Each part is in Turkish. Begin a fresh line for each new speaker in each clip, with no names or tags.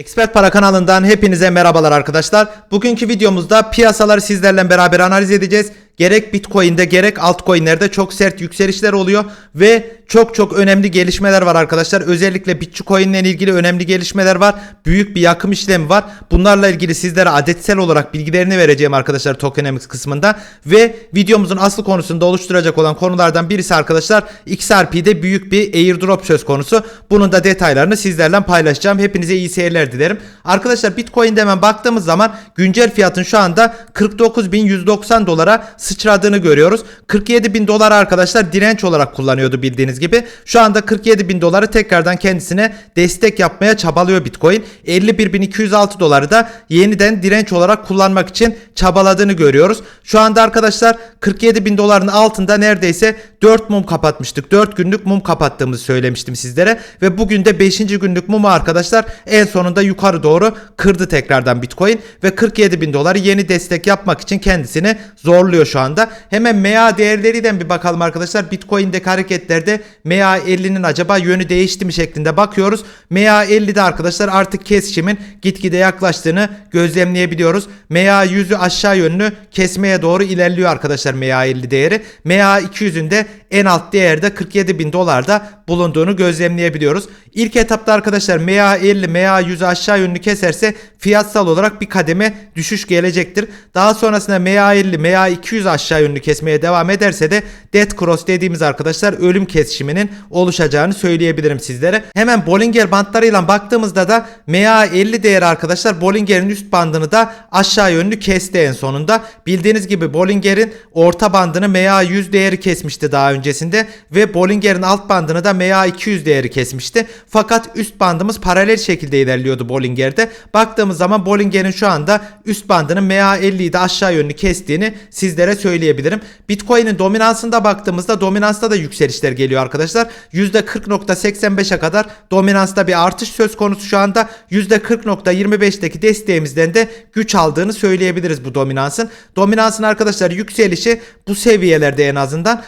Expert Para kanalından hepinize merhabalar arkadaşlar. Bugünkü videomuzda piyasaları sizlerle beraber analiz edeceğiz. Gerek Bitcoin'de gerek altcoin'lerde çok sert yükselişler oluyor ve çok çok önemli gelişmeler var arkadaşlar. Özellikle Bitcoin ile ilgili önemli gelişmeler var. Büyük bir yakım işlemi var. Bunlarla ilgili sizlere adetsel olarak bilgilerini vereceğim arkadaşlar tokenomics kısmında ve videomuzun asıl konusunda oluşturacak olan konulardan birisi arkadaşlar XRP'de büyük bir airdrop söz konusu. Bunun da detaylarını sizlerle paylaşacağım. Hepinize iyi seyirler dilerim. Arkadaşlar Bitcoin'de hemen baktığımız zaman güncel fiyatın şu anda 49.190 dolara sıçradığını görüyoruz. 47.000 dolar arkadaşlar direnç olarak kullanıyordu bildiğiniz gibi. Şu anda 47.000 doları tekrardan kendisine destek yapmaya çabalıyor Bitcoin. 51.206 doları da yeniden direnç olarak kullanmak için çabaladığını görüyoruz. Şu anda arkadaşlar 47.000 doların altında neredeyse 4 mum kapatmıştık. 4 günlük mum kapattığımızı söylemiştim sizlere. Ve bugün de 5. günlük mumu arkadaşlar en sonunda yukarı doğru kırdı tekrardan Bitcoin. Ve 47 bin doları yeni destek yapmak için kendisini zorluyor şu anda. Hemen MA değerlerinden bir bakalım arkadaşlar. Bitcoin'deki hareketlerde MA 50'nin acaba yönü değişti mi şeklinde bakıyoruz. MA 50'de arkadaşlar artık kesişimin gitgide yaklaştığını gözlemleyebiliyoruz. MA 100'ü aşağı yönlü kesmeye doğru ilerliyor arkadaşlar MA 50 değeri. MA 200'ün de en alt değerde 47 bin dolarda bulunduğunu gözlemleyebiliyoruz. İlk etapta arkadaşlar MA 50 MA 100'ü aşağı yönlü keserse fiyatsal olarak bir kademe düşüş gelecektir. Daha sonrasında MA 50 MA 200 aşağı yönlü kesmeye devam ederse de Death Cross dediğimiz arkadaşlar ölüm kesişiminin oluşacağını söyleyebilirim sizlere. Hemen Bollinger bandlarıyla baktığımızda da MA 50 değeri arkadaşlar Bollinger'in üst bandını da aşağı yönlü kesti en sonunda. Bildiğiniz gibi Bollinger'in orta bandını MA 100 değeri kesmişti daha öncesinde ve Bollinger'in alt bandını da MA 200 değeri kesmişti. Fakat üst bandımız paralel şekilde ilerliyordu Bollinger'de. Baktığımız zaman Bollinger'in şu anda üst bandının MA 50'yi de aşağı yönlü kestiğini sizlere söyleyebilirim. Bitcoin'in dominansında baktığımızda dominansta da yükselişler geliyor arkadaşlar. %40.85'e kadar dominansta bir artış söz konusu şu anda. %40.25'teki desteğimizden de güç aldığını söyleyebiliriz bu dominansın. Dominansın arkadaşlar yükselişi bu seviyelerde en azından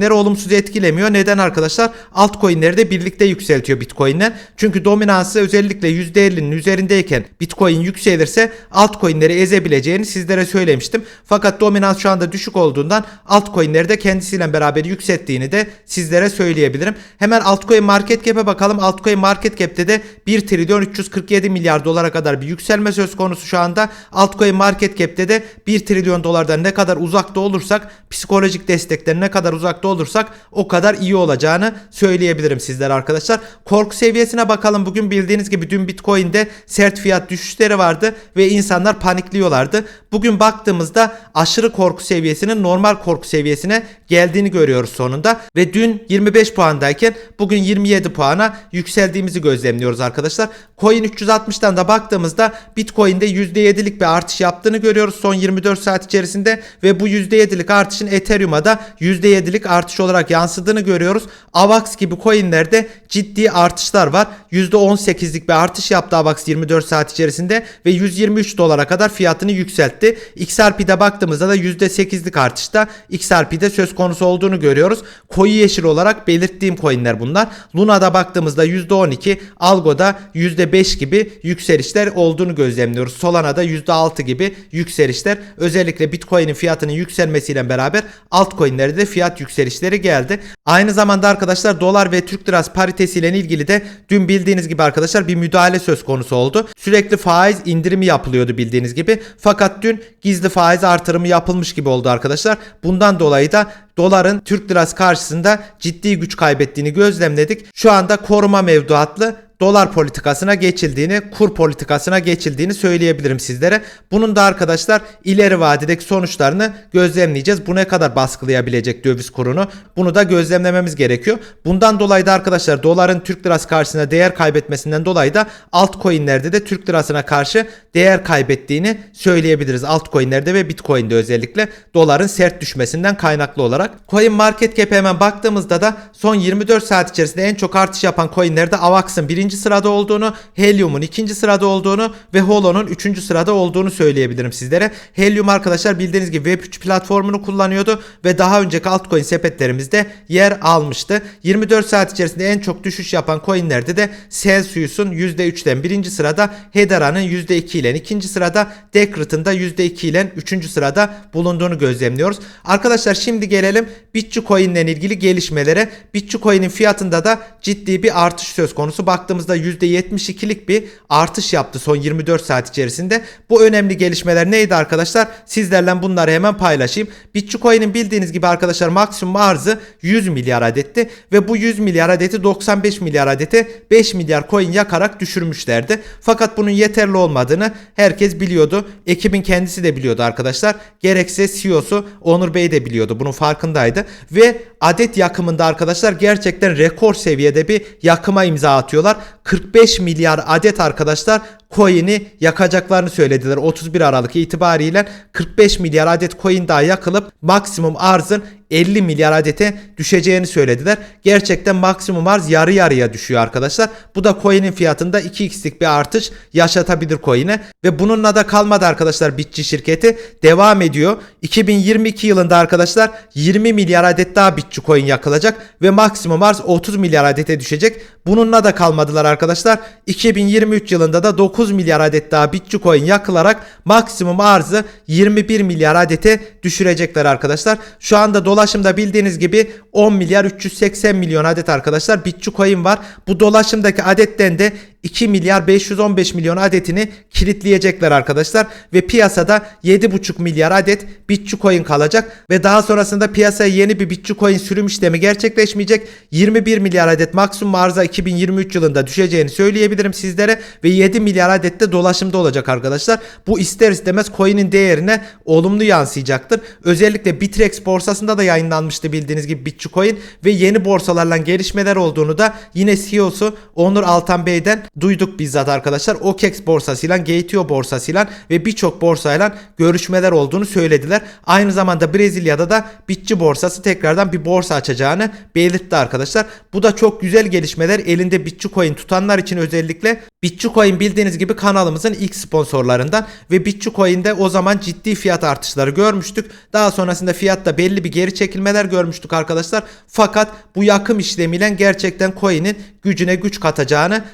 altcoin'leri olumsuz etkilemiyor. Neden arkadaşlar? Altcoin'leri de birlikte yükseltiyor Bitcoin'le. Çünkü dominansı özellikle %50'nin üzerindeyken Bitcoin yükselirse altcoin'leri ezebileceğini sizlere söylemiştim. Fakat dominans şu anda düşük olduğundan altcoin'leri de kendisiyle beraber yükselttiğini de sizlere söyleyebilirim. Hemen altcoin market cap'e bakalım. Altcoin market cap'te de 1 trilyon 347 milyar dolara kadar bir yükselme söz konusu şu anda. Altcoin market cap'te de 1 trilyon dolardan ne kadar uzakta olursak psikolojik destekten ne kadar uzakta olursak o kadar iyi olacağını söyleyebilirim sizlere arkadaşlar. Korku seviyesine bakalım. Bugün bildiğiniz gibi dün Bitcoin'de sert fiyat düşüşleri vardı ve insanlar panikliyorlardı. Bugün baktığımızda aşırı korku seviyesinin normal korku seviyesine geldiğini görüyoruz sonunda ve dün 25 puandayken bugün 27 puana yükseldiğimizi gözlemliyoruz arkadaşlar. Coin 360'tan da baktığımızda Bitcoin'de %7'lik bir artış yaptığını görüyoruz son 24 saat içerisinde ve bu %7'lik artışın Ethereum'a da %7'lik artış olarak yansıdığını görüyoruz. AVAX gibi coinlerde ciddi artışlar var. %18'lik bir artış yaptı AVAX 24 saat içerisinde ve 123 dolara kadar fiyatını yükseltti. XRP'de baktığımızda da %8'lik artışta XRP'de söz konusu olduğunu görüyoruz. Koyu yeşil olarak belirttiğim coinler bunlar. Luna'da baktığımızda %12, Algo'da %5 gibi yükselişler olduğunu gözlemliyoruz. Solana'da %6 gibi yükselişler. Özellikle Bitcoin'in fiyatının yükselmesiyle beraber altcoin'lerde de fiyat yükselişleri geldi. Aynı zamanda arkadaşlar dolar ve Türk lirası paritesiyle ilgili de dün bildiğiniz gibi arkadaşlar bir müdahale söz konusu oldu. Sürekli faiz indirimi yapılıyordu bildiğiniz gibi. Fakat dün gizli faiz artırımı yapılmış gibi oldu arkadaşlar. Bundan dolayı da doların Türk lirası karşısında ciddi güç kaybettiğini gözlemledik. Şu anda koruma mevduatlı dolar politikasına geçildiğini, kur politikasına geçildiğini söyleyebilirim sizlere. Bunun da arkadaşlar ileri vadedeki sonuçlarını gözlemleyeceğiz. Bu ne kadar baskılayabilecek döviz kurunu? Bunu da gözlemlememiz gerekiyor. Bundan dolayı da arkadaşlar doların Türk lirası karşısında değer kaybetmesinden dolayı da altcoin'lerde de Türk lirasına karşı değer kaybettiğini söyleyebiliriz. Altcoin'lerde ve Bitcoin'de özellikle doların sert düşmesinden kaynaklı olarak. Coin Market Cap'e hemen baktığımızda da son 24 saat içerisinde en çok artış yapan coin'lerde AVAX'ın birinci birinci sırada olduğunu, Helium'un ikinci sırada olduğunu ve Holo'nun üçüncü sırada olduğunu söyleyebilirim sizlere. Helium arkadaşlar bildiğiniz gibi Web3 platformunu kullanıyordu ve daha önceki altcoin sepetlerimizde yer almıştı. 24 saat içerisinde en çok düşüş yapan coinlerde de Celsius'un %3'ten birinci sırada, Hedora'nın %2 ile ikinci sırada, Decredit'in de %2 ile üçüncü sırada bulunduğunu gözlemliyoruz. Arkadaşlar şimdi gelelim Bitcoin ile ilgili gelişmelere. Bitcoin'in fiyatında da ciddi bir artış söz konusu. Baktığımızda %72'lik bir artış yaptı son 24 saat içerisinde. Bu önemli gelişmeler neydi arkadaşlar? Sizlerle bunları hemen paylaşayım. Bitcoin'in bildiğiniz gibi arkadaşlar maksimum arzı 100 milyar adetti ve bu 100 milyar adeti 95 milyar adete 5 milyar coin yakarak düşürmüşlerdi. Fakat bunun yeterli olmadığını herkes biliyordu. Ekibin kendisi de biliyordu arkadaşlar. Gerekse CEO'su Onur Bey de biliyordu. Bunun farkındaydı ve adet yakımında arkadaşlar gerçekten rekor seviyede bir yakıma imza atıyorlar. 45 milyar adet arkadaşlar coin'i yakacaklarını söylediler. 31 Aralık itibariyle 45 milyar adet coin daha yakılıp maksimum arzın 50 milyar adete düşeceğini söylediler. Gerçekten maksimum arz yarı yarıya düşüyor arkadaşlar. Bu da coin'in fiyatında 2x'lik bir artış yaşatabilir coin'e ve bununla da kalmadı arkadaşlar Bitçi şirketi devam ediyor. 2022 yılında arkadaşlar 20 milyar adet daha Bitçi coin yakılacak ve maksimum arz 30 milyar adete düşecek. Bununla da kalmadılar arkadaşlar. 2023 yılında da 9 milyar adet daha Bitcoin yakılarak maksimum arzı 21 milyar adete düşürecekler arkadaşlar. Şu anda dolaşımda bildiğiniz gibi 10 milyar 380 milyon adet arkadaşlar Bitcoin var. Bu dolaşımdaki adetten de 2 milyar 515 milyon adetini kilitleyecekler arkadaşlar ve piyasada 7,5 milyar adet Bitcoin kalacak ve daha sonrasında piyasaya yeni bir Bitcoin sürüm işlemi gerçekleşmeyecek. 21 milyar adet maksimum arıza 2023 yılında düşeceğini söyleyebilirim sizlere ve 7 milyar adet de dolaşımda olacak arkadaşlar. Bu ister istemez coin'in değerine olumlu yansıyacaktır. Özellikle Bitrex borsasında da yayınlanmıştı bildiğiniz gibi Bitcoin ve yeni borsalarla gelişmeler olduğunu da yine CEO'su Onur Altan Bey'den duyduk bizzat arkadaşlar. OKEX borsasıyla, Gateo borsasıyla ve birçok borsayla görüşmeler olduğunu söylediler. Aynı zamanda Brezilya'da da Bitçi borsası tekrardan bir borsa açacağını belirtti arkadaşlar. Bu da çok güzel gelişmeler. Elinde Bitcoin tutanlar için özellikle Bitcoin bildiğiniz gibi kanalımızın ilk sponsorlarından ve Bitcoin'de o zaman ciddi fiyat artışları görmüştük. Daha sonrasında fiyatta belli bir geri çekilmeler görmüştük arkadaşlar. Fakat bu yakım işlemiyle gerçekten coin'in gücüne güç katacağını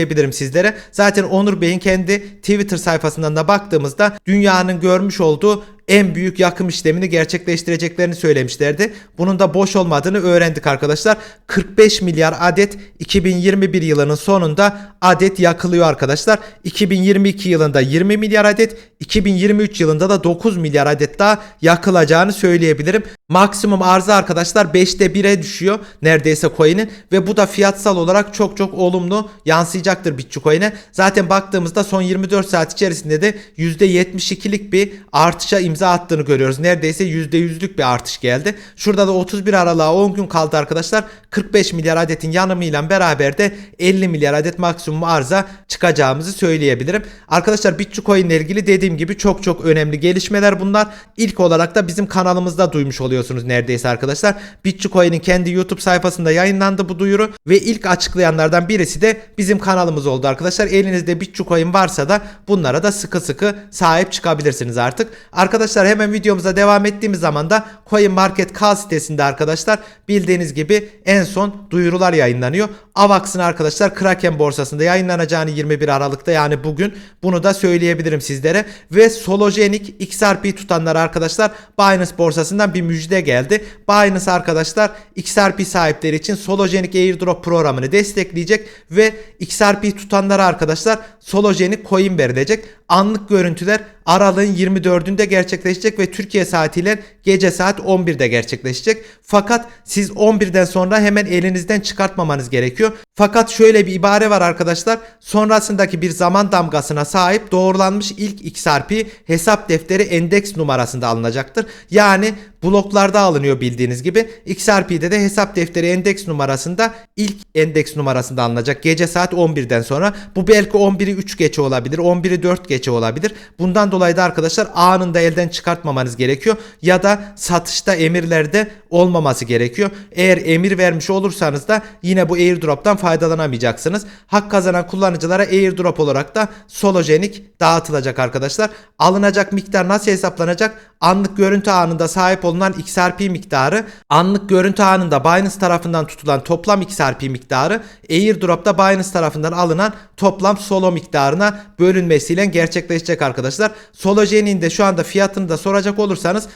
söyleyebilirim sizlere. Zaten Onur Bey'in kendi Twitter sayfasından da baktığımızda dünyanın görmüş olduğu en büyük yakım işlemini gerçekleştireceklerini söylemişlerdi. Bunun da boş olmadığını öğrendik arkadaşlar. 45 milyar adet 2021 yılının sonunda adet yakılıyor arkadaşlar. 2022 yılında 20 milyar adet, 2023 yılında da 9 milyar adet daha yakılacağını söyleyebilirim. Maksimum arzı arkadaşlar 5'te 1'e düşüyor neredeyse coin'in ve bu da fiyatsal olarak çok çok olumlu yansıyacaktır Bitcoin'e. Zaten baktığımızda son 24 saat içerisinde de %72'lik bir artışa imza attığını görüyoruz. Neredeyse %100'lük bir artış geldi. Şurada da 31 Aralık'a 10 gün kaldı arkadaşlar. 45 milyar adetin yanımıyla beraber de 50 milyar adet maksimum arıza çıkacağımızı söyleyebilirim. Arkadaşlar Bitcoin ile ilgili dediğim gibi çok çok önemli gelişmeler bunlar. İlk olarak da bizim kanalımızda duymuş oluyorsunuz neredeyse arkadaşlar. Bitcoin'in kendi YouTube sayfasında yayınlandı bu duyuru ve ilk açıklayanlardan birisi de bizim kanalımız oldu arkadaşlar. Elinizde Bitcoin varsa da bunlara da sıkı sıkı sahip çıkabilirsiniz artık. Arkadaşlar hemen videomuza devam ettiğimiz zaman da CoinMarketCap sitesinde arkadaşlar bildiğiniz gibi en son duyurular yayınlanıyor. AVAX'ın arkadaşlar Kraken borsasında yayınlanacağını 21 Aralık'ta yani bugün bunu da söyleyebilirim sizlere. Ve Sologenik XRP tutanlar arkadaşlar Binance borsasından bir müjde geldi. Binance arkadaşlar XRP sahipleri için Sologenik Airdrop programını destekleyecek ve XRP tutanlara arkadaşlar Sologenik coin verilecek. Anlık görüntüler aralığın 24'ünde gerçekleşecek ve Türkiye saatiyle gece saat 11'de gerçekleşecek. Fakat siz 11'den sonra hemen elinizden çıkartmamanız gerekiyor. Fakat şöyle bir ibare var arkadaşlar. Sonrasındaki bir zaman damgasına sahip doğrulanmış ilk XRP hesap defteri endeks numarasında alınacaktır. Yani bloklarda alınıyor bildiğiniz gibi. XRP'de de hesap defteri endeks numarasında ilk endeks numarasında alınacak. Gece saat 11'den sonra. Bu belki 11'i 3 geçe olabilir. 11'i 4 geçe olabilir. Bundan dolayı da arkadaşlar anında elden çıkartmamanız gerekiyor. Ya da satışta emirlerde olmaması gerekiyor. Eğer emir vermiş olursanız da yine bu airdrop'tan faydalanamayacaksınız. Hak kazanan kullanıcılara airdrop olarak da solojenik dağıtılacak arkadaşlar. Alınacak miktar nasıl hesaplanacak? Anlık görüntü anında sahip olunan XRP miktarı, anlık görüntü anında Binance tarafından tutulan toplam XRP miktarı, airdrop'ta Binance tarafından alınan toplam solo miktarına bölünmesiyle gerçekleşecek arkadaşlar. Solojenik'in de şu anda fiyatını da soracak olursanız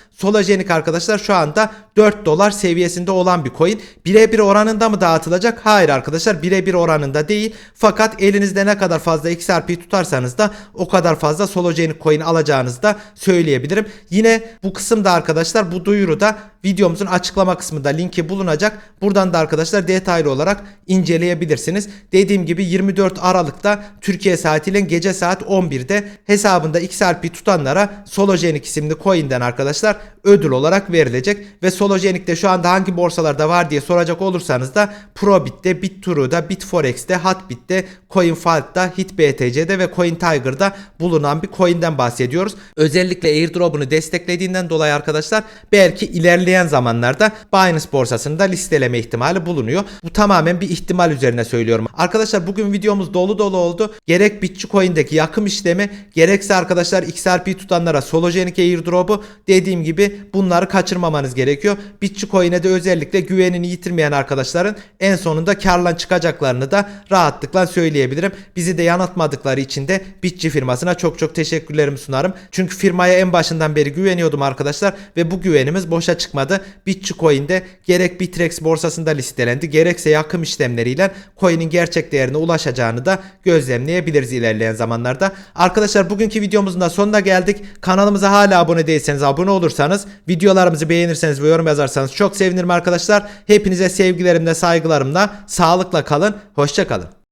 Solojenik arkadaşlar şu anda 4 dolar seviyesinde olan bir coin. Birebir oranında mı dağıtılacak? Hayır arkadaşlar birebir oranında değil. Fakat elinizde ne kadar fazla XRP tutarsanız da o kadar fazla Solojenik coin alacağınızı da söyleyebilirim. Yine bu kısımda arkadaşlar bu duyuruda videomuzun açıklama kısmında linki bulunacak. Buradan da arkadaşlar detaylı olarak inceleyebilirsiniz. Dediğim gibi 24 Aralık'ta Türkiye saatiyle gece saat 11'de hesabında XRP tutanlara Solojenik isimli coin'den arkadaşlar ödül olarak verilecek ve Solojenik de şu anda hangi borsalarda var diye soracak olursanız da Probit'te, BitTrue'da, Bitforex'te, Hatbit'te, CoinFalt'ta, HitBTC'de ve CoinTiger'da bulunan bir coin'den bahsediyoruz. Özellikle airdrop'unu desteklediğinden dolayı arkadaşlar belki ilerleyen zamanlarda Binance borsasında listeleme ihtimali bulunuyor. Bu tamamen bir ihtimal üzerine söylüyorum. Arkadaşlar bugün videomuz dolu dolu oldu. Gerek Bitcoin'deki yakım işlemi gerekse arkadaşlar XRP tutanlara Solojenik airdrop'u dediğim gibi bunları kaçırmamanız gerekiyor. Bitcoin'e de özellikle güvenini yitirmeyen arkadaşların en sonunda karlan çıkacaklarını da rahatlıkla söyleyebilirim. Bizi de yanıltmadıkları için de Bitçi firmasına çok çok teşekkürlerimi sunarım. Çünkü firmaya en başından beri güveniyordum arkadaşlar ve bu güvenimiz boşa çıkmadı. Bitcoin'de gerek Bitrex borsasında listelendi gerekse yakım işlemleriyle coin'in gerçek değerine ulaşacağını da gözlemleyebiliriz ilerleyen zamanlarda. Arkadaşlar bugünkü videomuzun da sonuna geldik. Kanalımıza hala abone değilseniz abone olursanız, videolarımızı beğenirseniz ve yorum yazarsanız çok sevinirim arkadaşlar. Hepinize sevgilerimle, saygılarımla, sağlıkla kalın, hoşça kalın.